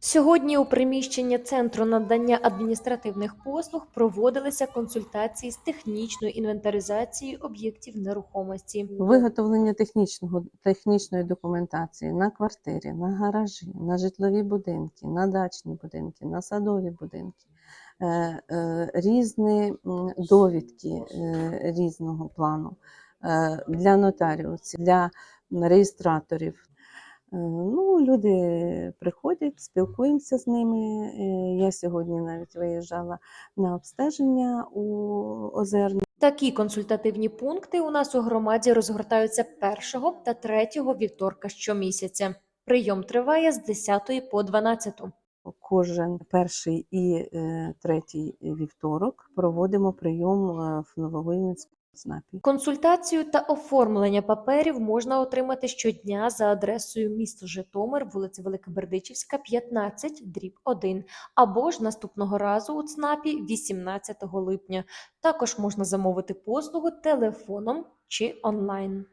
Сьогодні у приміщенні Центру надання адміністративних послуг проводилися консультації з технічної інвентаризації об'єктів нерухомості. Виготовлення технічного, технічної документації на квартирі, на гаражі, на житлові будинки, на дачні будинки, на садові будинки, е, е, різні довідки е, різного плану для нотаріусів, для реєстраторів. Е, Ну, люди приходять, спілкуємося з ними. Е, Я сьогодні навіть виїжджала на обстеження у Озерні. Такі консультативні пункти у нас у громаді розгортаються першого та третього вівторка щомісяця. Прийом триває з 10 по 12. Кожен перший і е, третій вівторок проводимо прийом в Нововинницькому ЦНАПі. Консультацію та оформлення паперів можна отримати щодня за адресою місто Житомир, вулиця Великобердичівська, 15, дріб 1, або ж наступного разу у ЦНАПі 18 липня. Також можна замовити послугу телефоном чи онлайн.